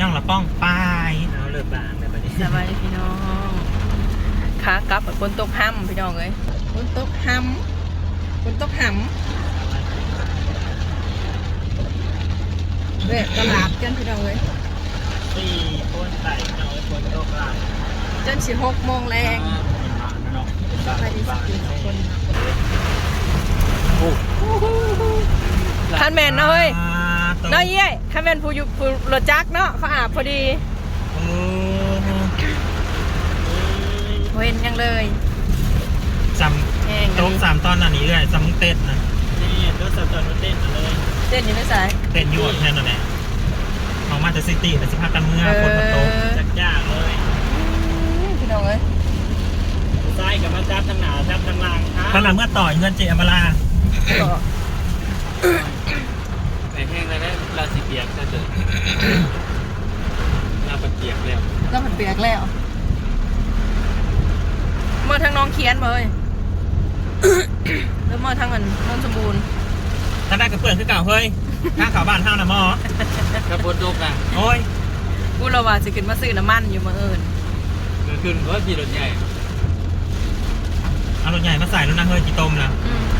น้องละป้องไปเอาเลิกบางเลยบัดนี้สบายดีพี่น้องขากลับฝนตกห้ำพี่น้องเลยฝนตกห้ำฝนตกห้ำเว้ยตลาดกันพี่น้องเลยสี่คนใส่เนาะคนโตกลางจนสิหกโมงแรงเป็นบ้านเนาะสบายดีสิทุกคนโอ้คันแมนเนาะเฮ้ยอ่าตรง เนาะเย้ยคันแมนผู้อยู่ผู้รถจักรเนาะเขาอาบพอดีโอ้เว้นยังเลยจแห้งำโต๊ะสามตอนอันนี้เลยจำเต้นนะนี่รถสตอร์ทเต้นมาเลยเต้นอยู่ในสายเต้นยั่วแค่นั้นแหละออกมาจากซิตี้แต่สิพากันเมื่อคนมาโต๊ะจักจ้างเลยพี่น้องเลยซ้ายกับมาจับทางหนาจับทางล่างขนาดเมื่อต่อยเงินเจอมาลา ก็ไอ้แห้งแล้ว เราสิเปียกซะเถอะเราเปียกแล้ว แล้วมันเปียกแล้ว เมื่อทางน้องเขียนมาเลยแล้วเมื่อทางเงินนนสมบูรณ์ถ้าได้กระเปื่อนคือเก่าเฮ้ยข้างเขาบ้านเท่านะหมอกระพุนตกอะโอ้ยกูเราว่าจะขึ้นมาซื้อน้ำมันอยู่มาเอิญเกิดขึ้นเพราะขี่รถใหญ่เอารถใหญ่มาใส่แล้วนะเฮ้ยจีต้มนะทั้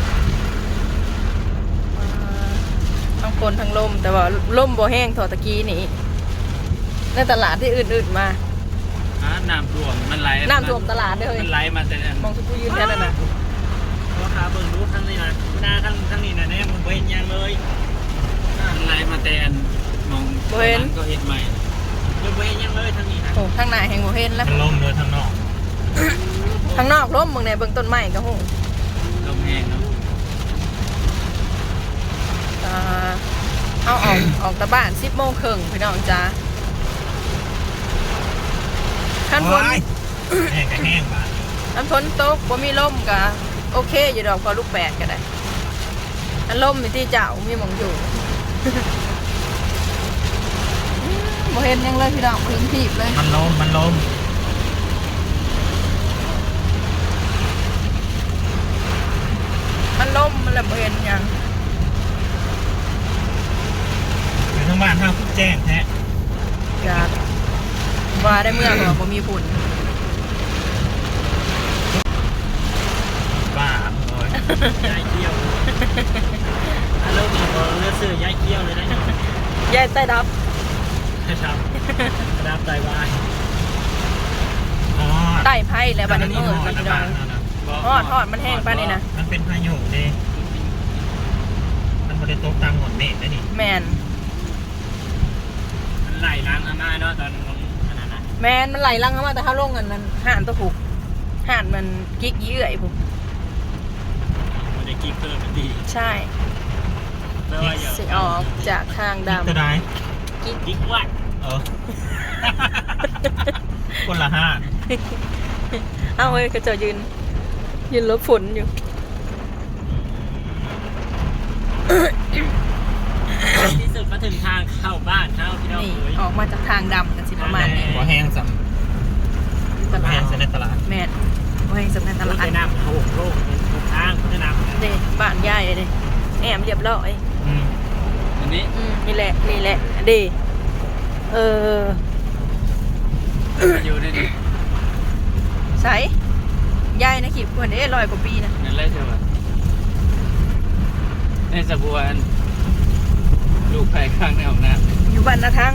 งคนทั้งลม แต่ว่าลมบ่แห้งเถอตะกี้นี่ในตลาดที่อื่นๆมาอ่าน้ำท่วมมันไหลน้ำท่วมตลาดด้วยมันไหลมาแต่มองสุกูยืนแค่นั้นนะราคาเบิ่งรู้ทั้งนี้นะหน้าทั้งทั้งนี้นะแน่มึงเห็นยังเลยมันไหลมาแต่มองก็เห็นใหม่มึงเห็นยังเลยทั้งนี้นะโอ้ทางหน้าแห่งบ่เห็นแล้วมันล่มเลยทางนอกทางนอกลมมึงในเบื้องต้นไม้ก็หูลมแห้งเนาะอ่า เอาออกออกตะบ้านสิบโมงครึ่งพี่น้องจ้าขั้นฝนโอ้ยแห้งก็แห้งบาดขั้นฝนตกบ่มีลมก็โอเค อยู่ดอกพอลูกแปดก็ได้อันลมมีที่เจ้ามีหมองอยู่บ่เห็นหยังเลยพี่น้องบ่เห็นทีบเลย มันลมมันลมมันล่มมันเลยบ่เห็นหยัง อยู่ทั้ง บ้านห้ามแจ้งแท้จากว่าได้เมื่อก็บ่มีฝุ่นบ้าโอ้ยย้ายเที่ยวอารมณ์ของเลือดสื่อย้ายเที่ยวเลยนะยายใต้ดับครับกระดาษไตวายอ๋อใต้ไผ่แล้วบัดนี้มืดมัพี่นน้องทอดทอดมันแห้งปานนี้นะมันเป็นพายุเด้มันบ่ได้ตกตามหมดเมฆนะนี่แมนมัน ไหลล้างอาม่าเนาะตอนขนาดนั้นแมนมันไหลลังเข้ามาแต่ถ้าลงกันมันห่านตัวผูกห่านมันกิ๊กเยื่อยผูกมันได้กิ๊กเกอร์มันดีใช่ไม่ว่าอย่าสิออกจากทางดจะได้ำกิ๊กกิ๊กวัดเออ คนละห้าเอาเว้ยก็จะยืน ยืนลบฝนอยู่ที่สุดก็ ถึงทางเข้าบ้านเข้าพี่น้องนี่เอ้ยออกมาจากทางดำกันสิประมาณนี้บ่แห้งสัมตบ่ลาแห้ดงเสในตลาดแมนบ่ให้สำนักตรถลาไฟดน้ำโขงโลกทุกทางพุทธนามเด็บ้านยายเลยเด้แอมเรียบร้อยอืมอันนี้อืมนี่แหละนี่แหละดีเอออยู่ในนี้ใสยายนะขีบควรเอ้ลอยกว่าปีนะนั่นแหละเถอะในสบู่อัน ลูกไผ่ข้างในห้องน้อยู่บ้านนาทั้ง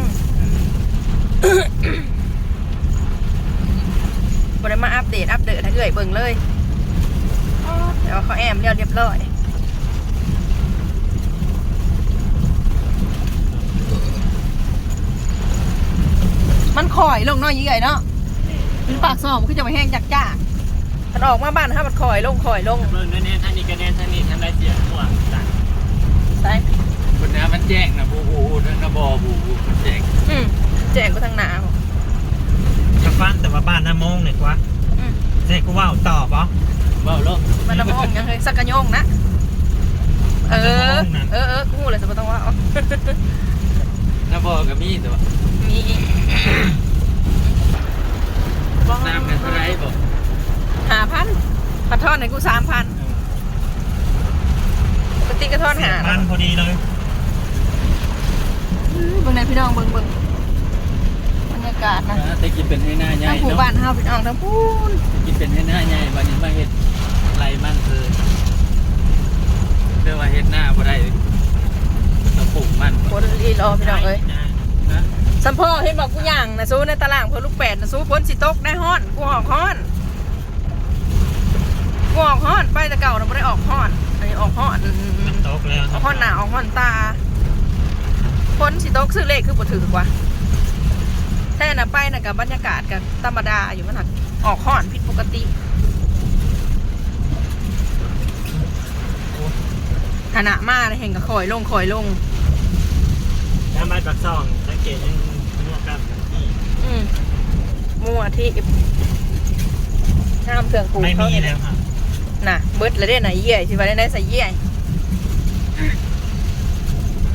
บได้มาอัปเดตอัปเดตให้เอ่ยเบิ่งเลยแต่ว่าเขาแอมเรียบเรียบร้อย มันข่อยลงเน้อยยี่ไงเนาะมันปากซอมคือจะมาแห้งจากจ้ามันออกมาบ้านถ้ามันข่อยลงข่อยลงำเบิ่งแน่ๆท่านนี้ก็แน่ท่านนี้ท่านได้เสียหัวต่างใช่ค นน้ำมันแจ้งนะบูบูนะบอบูบูมันแจ้งอืมแจ้งก็ทางหนาจะฟังแต่ว่าบ้านน้าโมงเนี่ยกว่าอืมเจ๊กูว่าตอบปะเบ้าโลกมันน้ำมองยังเคยสักกระโยงนะ เออ เออเออกูเลยจะไม่ต้องว่าเอาน้ำบอกัมีแต่ว่ามีน้ำกันเท่าไรบอกหาพันกระทอนไหนกูสามพันปกติกระทอนเสียหาพันพอดีเลย เบิ่งไหนพี่น้องเบิ่งเบิ่งากาศนะแต่กินเป็นให้หน้าใหญ่ทั้งผู้เนาะบ้านเฮาพี่น้องทั้งพูนกินเป็นให้หน้าใหญ่วันนี้มาเฮ็ดไรมันคือเรียกว่าเฮ็ดหน้าบ่ได้เราปลูกมันฝนรีรอพี่น้องเอ้ยนะสัมพ่อเห็นบอกกูย่างนะสู้ในตารางเพิ่นลูกแปดนะสู้ฝนสิตกได้ฮ้อนกูออกฮ้อนกูออกฮ้อนไปแต่เก่านะบ่ได้ออกฮ้อนอันนี้ออกฮ้อน มันตกแล้วออกฮ้อนหนาออกฮ้อนตา ฝนสิตกซื้อเลขคือบ่ถือกว่าแท้น่ะไปน่ะกับบรรยากาศกับธรรมดาอยู่มันหักออกฮ้อนผิดปกติขณะมาเลยเห็นก็คอยลงคอยลงน้ำใบปักซองสังเกตยังมั่วกับที่อืมมั่วที่ห้ามเครื่องปลูกไม่เขามีเนี่ยแล้วค่ะน่ะเบิดเลยได้ไหนะเยี่ยสิว่าได้ได้ใส่เยี่ย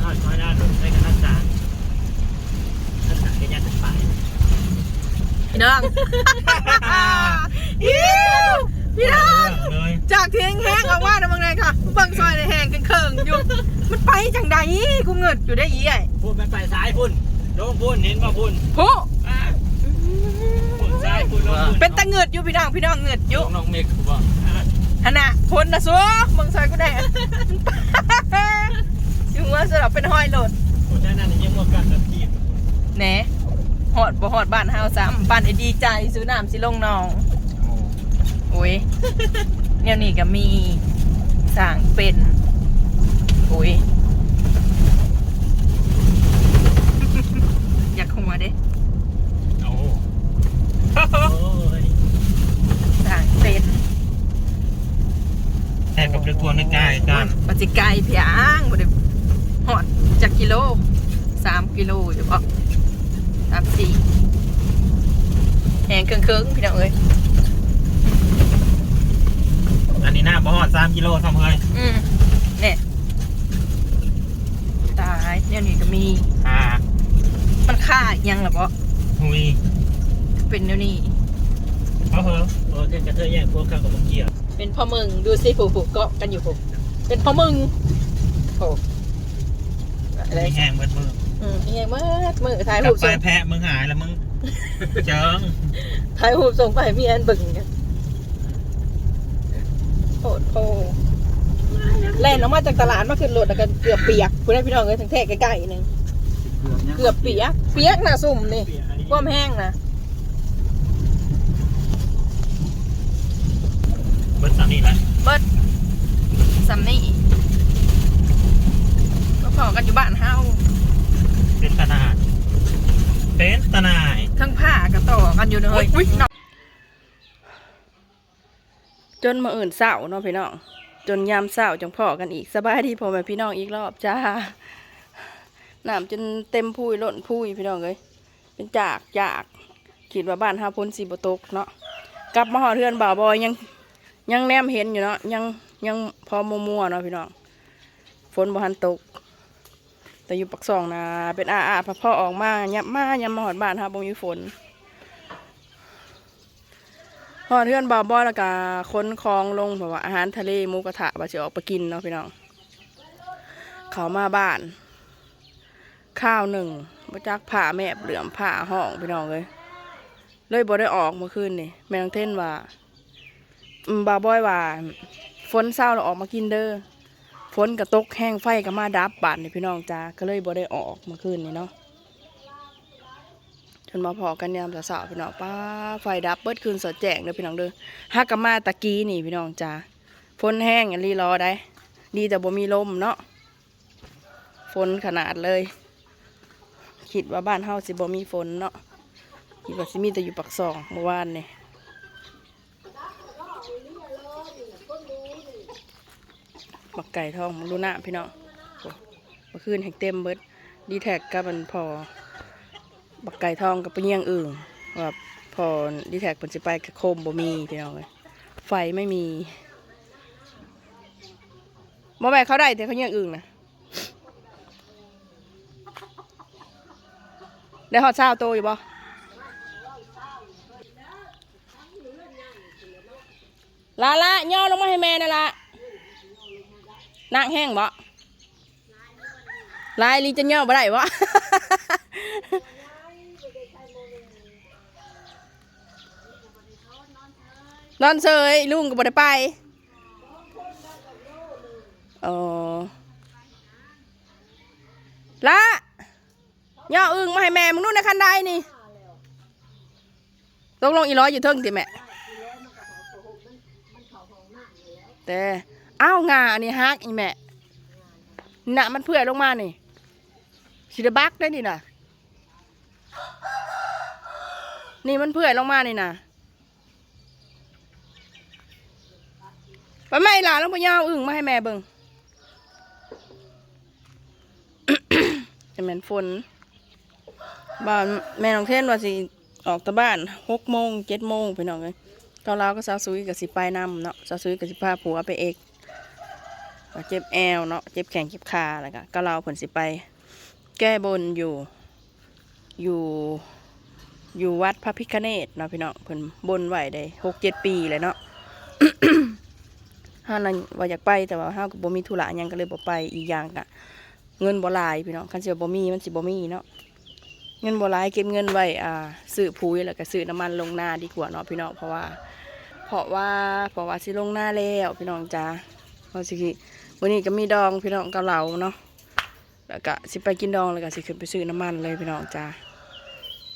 ทอดน้อยหน้าหนุนได้กันนักการนักการก็ยันไป พี่น้อง อิ๊วพี่น้อง เลยจากเทียงแห้งออกว่านะบางไงค่ะเบิ่งซอยในแห้งกันเคิงอยู่ มันไปจังใดกูเงิดอยู่ได้เยี่ยพูดไปไปซ้ายพุ่นลงพุ่นเห็นบ่พุ่นโผู้อ่าพุ่นซ้ายพุ่นลงพุ่นเป็นตะเงิดอยู่พี่น้องพี่น้องเงิดอยู่ น้องเมฆบ่ฮะน่ะพ้นนะซัวเบิ่งซอยกูได้อยู่ว่าสลับเป็นห้อยโหลดคนนั้นนั่นยังมั่วกับแบบที่แหน หอดบ่หอดบ้านเฮาซ้ำบ้านไอ้ดีใจซื้อน้ำสิลงหนองโอ้ยเนี่ยนี่ก็มีสร้างเป็นโอ้ยอยากหัวเด้โอ้โหยสร้างเป็นแต่กับเรือทวงในกายกันปฏิไกลเพียงบ่ได้หอดจากกิโลสามกิโลอยู่ปะ สามสี่แหงเคิงเคิงๆพี่น้องเอ้ยอันนี้หน้าบ่หอดสามกิโลทำเฮ้ยอืมเนี่ยตายเนี่ยนี่ก็มี อ่ามันค่าอีกอยังหรอปะหุยเป็นเดี๋ยวนี้เพราะเหรอโอเคกระเทยแย่งพวกข้าวกับผมเกี่ยวเป็นพ่อมึงดูสิผูผูกเกาะกันอยู่ผูเป็นพ่อมึงโอ้อะไรไม่แห้งเบิดมือ อืมยังเมื่อมือถ่ายกลัรูบปไปส่งแพะมึงหายแล้วมึง เจิงถ่ายรูปส่งไปให้พี่แอนเบึงกันโอ้โหแล่นออกมาจากตลาดมาขึ้นรถแล้วก็เกือบเปียกคุณได้พี่น้องเลยทั้งแท่ใกล้ๆหนึงเกือบเปียก เปียกนะสุ่มนี่ ความแห้งนะเบิดสามนี่แหละเบิดซัมนี่ก็พอกันอยู่บ้านเฮา เป็นตนาดเป็นตนายทั้งผ้าก็ต่อกันอยู่เลยอุ๊ยน้องจนมาอื่นเศร้าเนาะพี่น้อง จนยามเศร้าจังพอกันอีกสบายดีพ่อแม่พี่น้องอีกรอบจ้าน้ำจนเต็มพุยล้นพุยพี่น้องเลยเป็นจากจากคิดว่าบ้านฮาพ้นสีบตกเนาะกลับมาหอเทือนบ่าวบอยยังยังแนมเห็นอยู่เนาะยังยังพอมัวๆเนาะพี่น้องฝนบ่ทันตก แต่อยู่ปักซองนะเป็นอาอาพอพ่อออกมายับมายับมาหอดบ้านฮาบ่มีฝนหอดเทือนบ่าวบอยแล้วก็ค้นคลองลงแบบว่าอาหารทะเลหมูกระทะว่าจะออกไปกินเนาะพี่น้องเขามาบ้าน ข้าวหนึ่งมาจักผ่าแม่เหลือมผ่าห้องพี่น้องเลยเลยบ่ได้ออกเมื่อคืนนี่แมงเท่นว่าบาวบอยว่าฝนเศร้าเราออกมากินเด้อ ฝนกระตกแห้งไฟก็มาดับบาดนี่พี่น้องจ้าก็เลยบ่ได้ออกเมื่อคืนนี่เนาะจนมาพอกันยามสาวๆพี่น้องป้าไฟดับเบิดคืนสดแจ้งเด้อพี่น้องเด้อฮักกะมาตะกี้นี่พี่น้องจ้าฝนแห้งอันรีรอได้ ดีแต่บ่มีลมเนาะฝนขนาดเลย คิดว่าบ้านเฮาสิบ่มีฝนเนาะคิดว่าสิมีแต่อยู่ปักซองเมื่อวานนี่ บักไก่ทองมึงดูหน้าพี่น้องเมื่อคืนแห่งเต็มเบิดดีแท็กกับมันพอ บักไก่ทองกับปเยี่ยงอื่นว่าพอดีแท็กเป็นสิไปกับโคมบ่มีพี่น้องเลยไฟไม่มีบ่แม่เขาได้แต่เขาเยี่ยงอื่นนะได้ฮอดเช้าโตอยู่บ่ลาละย่อลงมาให้แม่ นั่งแห้งบ่ลายลีจะย่อบ่ได้บ่นอนเซยลุงก็บ่ได้ไปโอ้ละย่ออึ้งมาให้แม่มึงนู่นในคันใดนี่ตกลงอีร้อยอยู่เทิงติแม่แต่ อ้าวงาอันนี้ฮักอีแม่น่ะมันเพื่อยลงมานี่สิไดบักได้นี่น่ะ นี่มันเพื่อยลงมานี่น่ะไปไม่หลานลงไปย่าวอึ่งมาให้แม่เบิ่งจะแม่นฝนบ้านแม่น้องเทนว่าสิออกตะบ้านหกโมงเจ็ดโมงไปน้องเลยเกาเราก็สาวซุยกับสิไปนำเนาะสาวซุยกับสิพาผัวไปเอก เจ็บแอวเนาะเจ็บแขนเจ็บขาอะไรก็เกาเราผลสิไป แก้บนอยู่อยู่อยู่วัดพระพิคเนตเนาะพี่น้องเพิ่นบนไหวได้หกเจ็ดปีเลยเนาะห้านั้นว่าอยากไปแต่ว่าห้าก็บ่มีธุระยังก็เลยบ่ไปอีกอย่างกะเงินบ่ลายพี่น้องคันสิว่าบ่มีมันสิบ่มีเนาะเงินบ่ลายเก็บเงินไว้อ่าซื้อปุ๋ยแล้วก็ซื้อน้ำมันลงนาดีกว่าเนาะพี่น้องเพราะว่า เพราะว่าเพราะว่าสิลงนาแล้วพี่น้องจ้าเพราะสิ วันนี้ก็มีดองพี่น้องเกาเหลาเนาะแล้วก็สิไปกินดองแล้วก็สิขึ้นไปซื้อน้ำมันเลยพี่น้องจ้า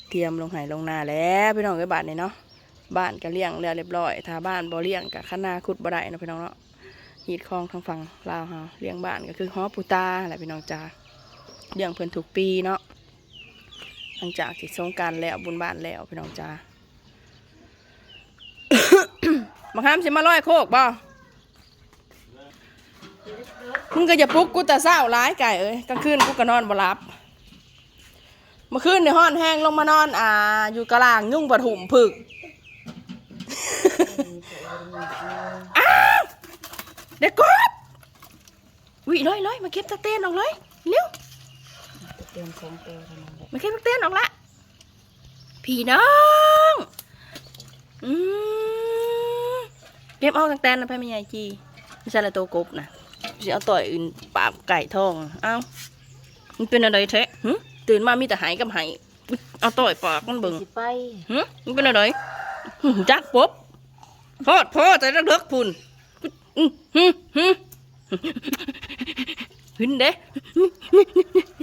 เตรียมลงไหลงนาแล้วพี่น้องเอ้บาทนี่เนาะบ้านก็เลี้ยงเรียบร้อยถ้าบ้านบ่เลี้ยงก็คณาขุดบ่ได้เนาะพี่น้องเนาะฮีดคลองทางฝั่งลาวเฮาเลี้ยงบ้านก็คือฮอปูตาแหละพี่น้องจ้าเลี้ยงเพิ่นทุกปีเนาะหลังจากที่สงการแล้วบุญบ้านแล้วพี่น้องจ้ามาห้ามสิมาลอยโคกบ่ มึงก็อย่าปลุกกูแต่เศร้าร้ายไก่เอ้ยกลางคืนกูก็นอนบ่หลับเมื่อคืนในห้อนแห้งลงมานอน อ่า อยู่กลางยุ่งบะหุ่มผึกเด็กกบวิเลยเลยมาเก็บตะเต้นออกเลยเร็วเตือนสองเตือนเท่านั้นแหละมาเก็บตะเต้นออกละพี่น้องอืมเก็บเอาตะเต้นนะพี่ไม่ใหญ่จีไม่ใช่ละตัวกบนะ จะเอาต่อยอื่นปราบไก่ทองเอ้ามันเป็นอะไรแท้หึตื่นมามีแต่หายกับหายอุ๊ยเอาต่อยปากมันเบิ่งสิไปหึมันเป็นอะไรหึจักปุ๊บพอดพอดแต่เลิกๆพุ่นหึหึหึหึนเด้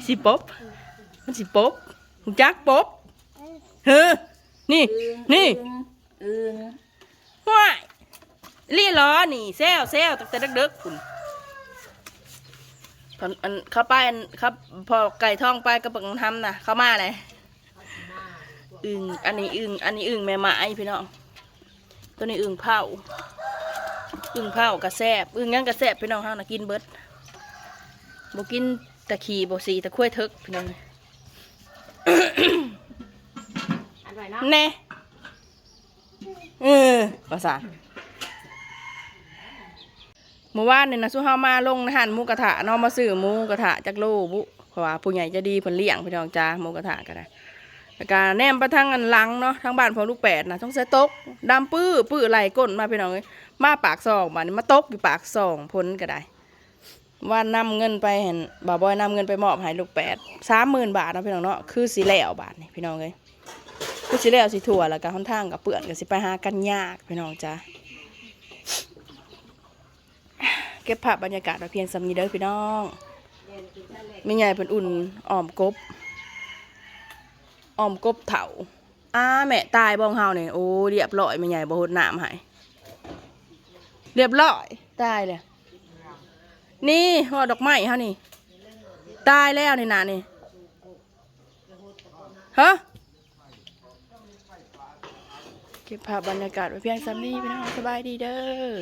สิป๊บมันสิป๊บหูจักป๊บเฮ้อนี่ นี่อึงห้วยลี่ล้อนี่แซวแซวตั้งแต่เด็กๆพุ่นต อนอันเข้าไปอันครับพอไก่ทองไปกระปังทำนะเข้ามาเลยอึ่งอันนี้อึ่งอันนี้อึ่งแม่ไม้พี่น้องตัวนี้อึ่งเผาอึ่งเผากระแซบอึ่งงั้นกระแซบพี่น้องเฮานะกินเบิดบ่กินตะขี่บ่สีตะคุ้วยเทึกพี่น้องอันไหนเนาะแน่เออภาษา เมื่อวานเนี่ยนะสู้เฮามาลงนหันหมูกระทะเนาะมาซื้อหมูกระทะจากโลบุเพราะว่าผู้ใหญ่จะดีเพิ่นเลี้ยงพี่น้องจ้าหมูกระทะกันนะแล้วก็แนมไปทางอันหลังเนาะทางบ้านพอลูกแปดนะต้องใส่ตกดำปื้อปื้อไหลก้นมาพี่น้องเอ้ยมาปากซองมานี่มาตกอยู่ปากซองพ้นก็ได้ว่านำเงินไปเห็นบ่าวบอยนำเงินไปมอบให้ลูกแปดสามหมื่นบาทนะพี่น้องเนาะคือสีแล้วบาทนี่พี่น้องเอ้ยกูสิแล้วสิถั่วแล้วก็ค่อนข้างกับเปื่อนก็สิไปหากันยากพี่น้องจ้า เก็บภาพบรรยากาศไว้เพียงสำนีเด้อพี่น้องไม่ใหญ่เป็นอุ่นอ่อมกบอ่อมกบเถาอ้าแม่ตายบ้องเฮาเนี่ยโอ้เรียบร้อยไม่ใหญ่บ่หดน้ำใหายเรียบร้อยตายเลยนี่ห่อดอกไม้เฮานี่ตายแล้วนี่นานี่ฮะเก็บภาพบรรยากาศไว้เพียงซ้ำนี้พี่น้องสบายดีเด้อ